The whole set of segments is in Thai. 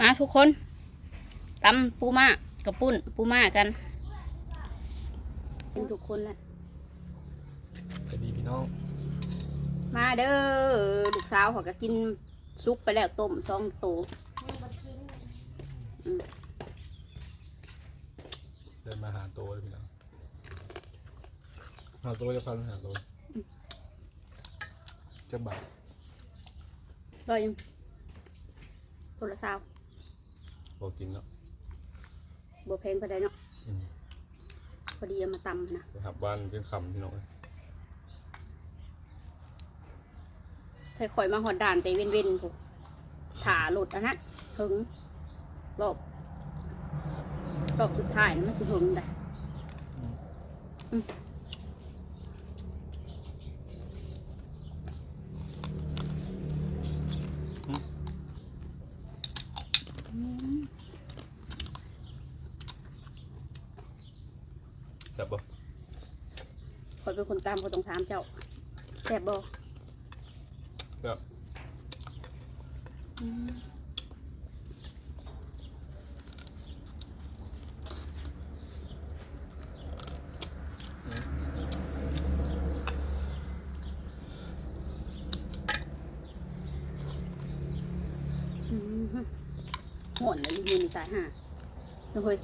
มาทุกคนตำปูม่ากับปุ้นปูม่ากันเป็นทุกคนแหละไปดีพี่น้อง มาเด้อลูกสาวเขาก็กินซุปไปแล้วต้มสองตัวเดินมาหาโตเลยพี่น้องหาโตจะพันหาโตจะบาทร้อยหนึ่งตัวละสา วบอกกินเนาะบัวเพลงไปได้เนาะอืมพอดีเอามาตำนะไปหาบ้านเป็นคำพี่น้องค่อยๆมาหอดด่านแต่เว้นเว้นๆพวกถ่าหลุดอันนั้นถึงรอบรอบสุดท้ายนะมันสิถึงได้ แซ่บปะคอยเป็นคนตามคนต้องถามเจ้าแซ่บบ่แซ่บอืมอืมฮึโหอนเลยยืนในตายห่าเฮ้ย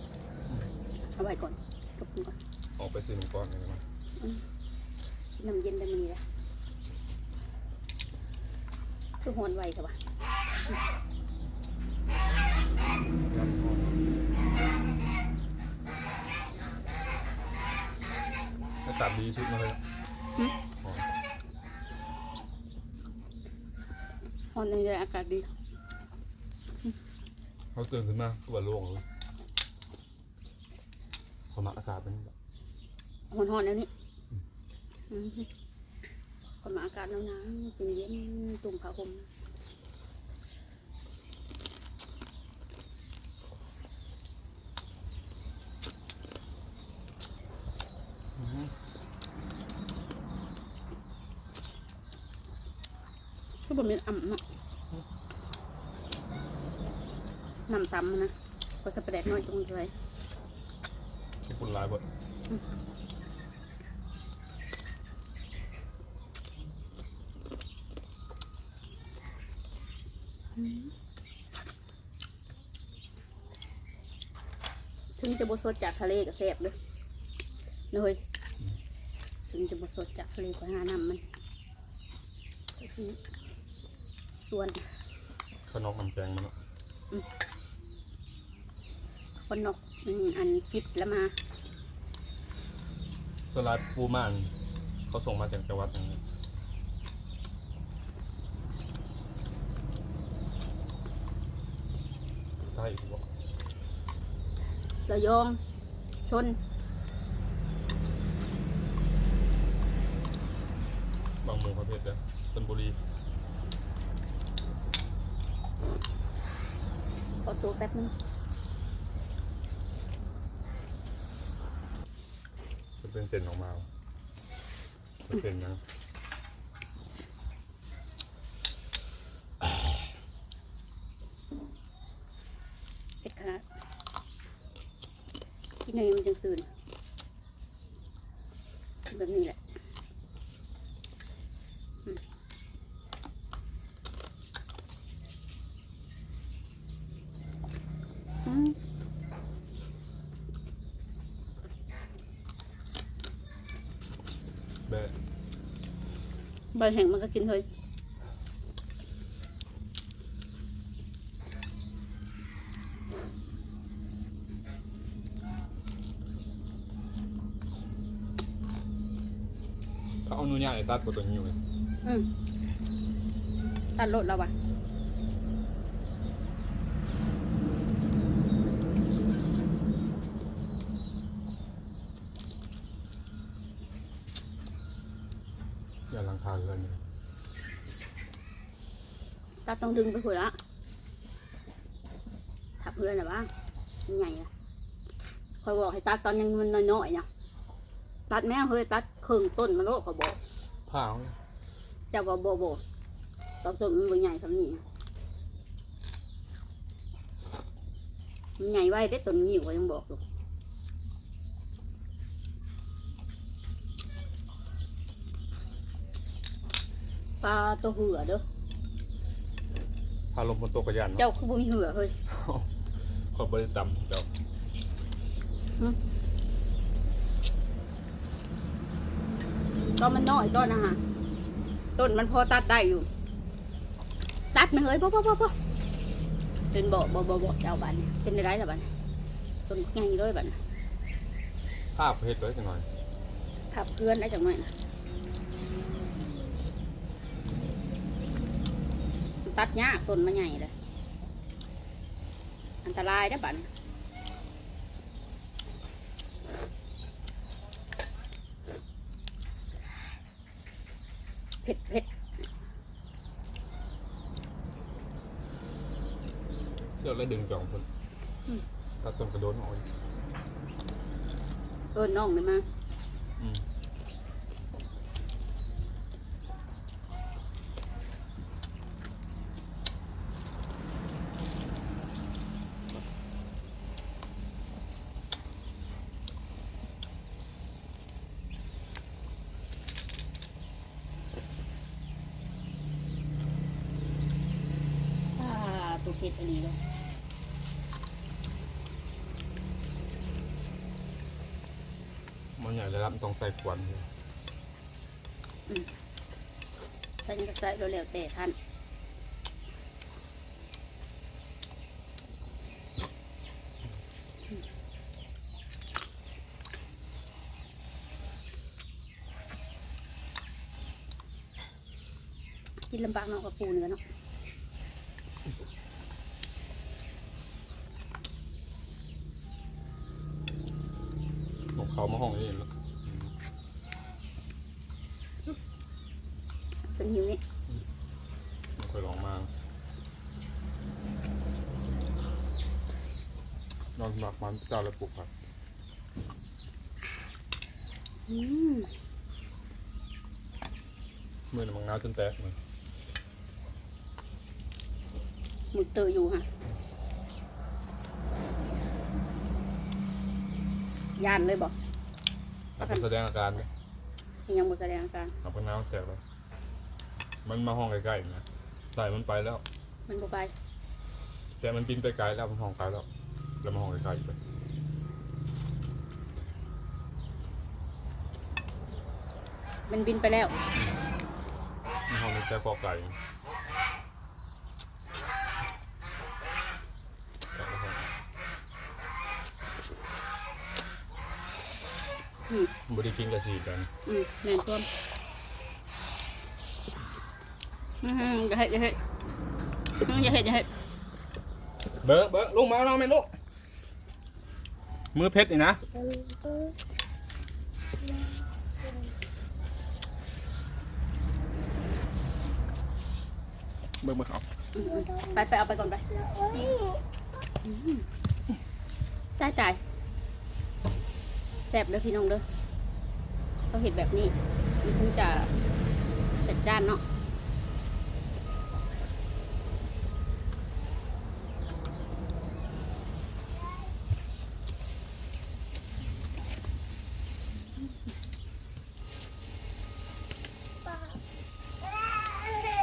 เอาไว้ก่อนกับคุณก่อน ออกไปซื้อหนึ่งก้อนเลยนะน้ำเย็นได้มันนี่แหละคือโหอนไวกับว่าหน้าตาดีชุดมาเลยอ๋อโหอนในนี้อากาศดีเขาตื่นขึ้นมาคือว่าโล่งเลยพอมาอากาศเป็นแบบ หอนหอนๆแล้วนี่อืมฮึคนมาอากาศหนาวๆเป็นเย็นตุ่มผ้าห่มอืมก็บ่มีอ่ำเนาะน้ำตำมันนะก็สะประแดกน้อยจงเลยขอบคุณหลายบท ถึงจะบสดจากทะเลก็แซ่บเลยเนยถึงจะบสดจากทะเลก็หาน้ำมันก็สิส่วนข้าวนอกน้ำแกงมันเนาะคนนกอืมอันฟิตแล้วมาสลัดปูม่านเขาส่งมาจากจังหวัดอย่าง นี้ใช่ผมบอกระยองชนบางหมูประเภทเดียวชลบุรีขอตัวแป๊บนึงจะเป็นเส้นออกมาจะเป็นยังเผ็ดขนาด กินอะไรมันจังสื่นแบบนี้แหละอืมอืมแบะใบแห้งมันก็กินเลย เขาเอานุ่ยาไอ้ตัดกับตัวนี้อยู่เลยอืมตัดรถแล้ววะอย่าลังคาเลยนี่ตัดต้องดึงไปหัวละถับเพื่อนหรือวะยังไงอะคอยบอกให้ตัดตอนยังมันน้อยๆเนี่ยตัดแม่เฮ้ยตัดครึ่งต้นมาโลกก็บอก ผ้าเขาเจ้าบอกบอกบอกตอนต้นมันบ่ใหญ่คำนี้มันใหญ่ไว้ได้ต้นงิ้วก็ยังบอกอยู่ปลาตัวเหือเด้อพาลมบนโต๊ะกระยานเนาะเจ้าคือบุญเหือเฮ้ยขอบริตำเจ้าต อนมันน้อยต้นนะฮะต้นมันพอตัดได้อยู่ ตัดไหมเฮ้ยพ่อพ่อพ่อพ่อเป็นบ่บ่บ่บ่เจ้าบ้านเนี่ยเป็นได้ไรล่ะบ้านเนี่ยต้นใหญ่เลยบ้านเนี่ยภาพเฮ็ดไว้สักหน่อยขับเพื่อนได้จังไหมนะมันตัดยากต้นมันใหญ่เลยอันตรายนะบ้าน เนี่ยเผ็ดเผ็ดเชือกแล้วดึงจองคนตัดต้นกระโดนออกเอินน้องเลยมา อืม อ่าตัวเผ็ดอันนี้เลยมันใหญ่เลยครับต้องใส่ควันใส่ก็ใส่เร็วๆแต่ท่านกินลำบากเนาะกับปูเนื้อเนาะ ของเขามาห้องนี้เนาะเป็นหิวนี่ไม่เคยลองมากนอนหมักมันเจ้าแล้วปลูกผักอืมมือหนึ่งมังนาวจนแตกเลยหมึกเตออยู่ฮะ ยานเลยบอกเอาไปแสดงอาการไหมยังบ่แสดงอาการเอาไปน้ำแตกแล้วมันมาห้องใกล้ๆนะใส่มันไปแล้ว มันบ่ไป แต่มันบินไปไกลแล้วมันห้องไกลแล้ว แล้วมาห้องไกลๆอีกไปมันบินไปแล้ว มันห้องนี้แต่กอไก่แต่ก็ห้อง อืม บไดีกินกระสีกันอืมแม่นต้มอืมอย่าเฮ็ดอย่าเฮ็ดอืมอย่าเฮ็ดอย่าเฮ็ดเบิร์เบิร์ลุงมาเอาไหมลูกมือเพชรนี่นะเบิร์เบิร์เอาอืมอืมไปไปเอาไปก่อนไปจ่ายจ่าย แซ่บเด้อพี่น้องเด้อต้องเห็ดแบบนี้ มันถึงจะจัดจ้านเนาะ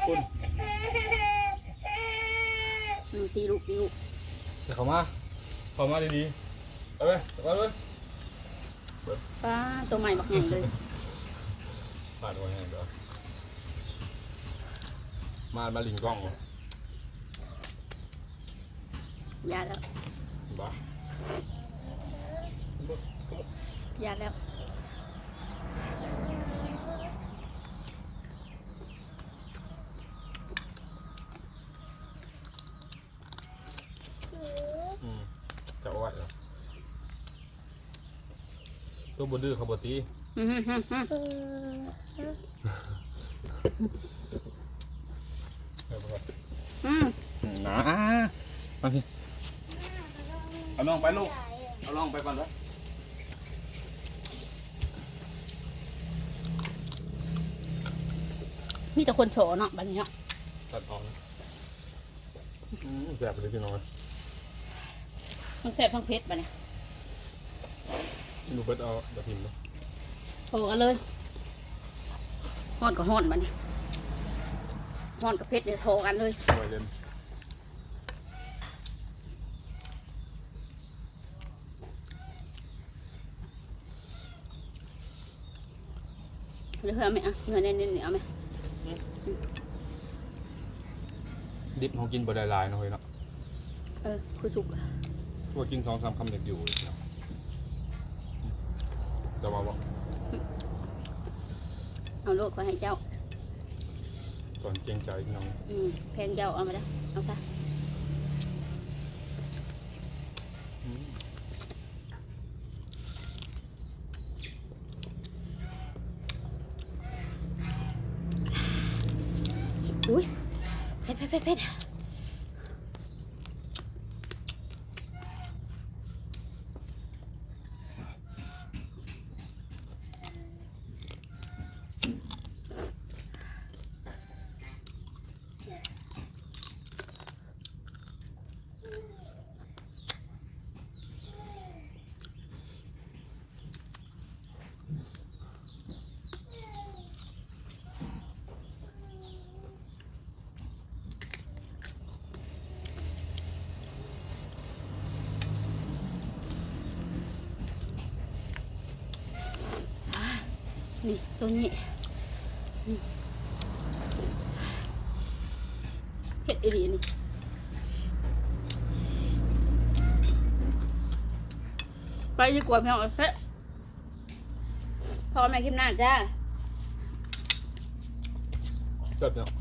คุณอืมตีลูกตีลูกเข้ามาเข้ามาดีๆเอาไปเอาไปป้าตัวใหม่บักใหญ่เลยผ่านไว้ให้เดี๋ยวมามาลิงกล้องเหรอยาแล้วบ้ายาแล้ว อืมจะเอาไว้เหรอตัว บดื้อเขาบตีอืมาไปก่เอาลองไปลูก เอาลองไปก่อนเลยมีแต่คนโฉเนาะบัดนี้เนาะตัดออกนะแสบไปเลยพี่น้องทั้งแซ่บทั้งเผ็ดบัดนี้ ดูเบิดเอาเดี๋ยวพิมพ์เนาะโทรกันเลยฮ้อนก็ฮ้อนบัดนี้ฮ้อนกับเผ็ดเดี๋ยวโทรกันเลยไว้เล่นหรือเอาไหมอะเงินเน้นๆนี่เอาไหมดิบเขากินบ่ได้หลายเนาะเฮ้ยเนาะเออคือสุกอะว่ากินสองสามคำเด็กอยู่เนาะ แต่ว่าบ่เอาโลดก็ให้เจ้า ตอนเกรงใจน้องอืมแพงเจ้าเอามาได้เอาซะอืมอุ้ยเผ็ดเผ็ดเผ็ดเผ็ด นี่ตัวนี้เผ็ดอีหลีนี่ไปดีกว่าพี่น้องเฮ้ยพอแม่คิมหน้าจ้าเจ็บเนาะ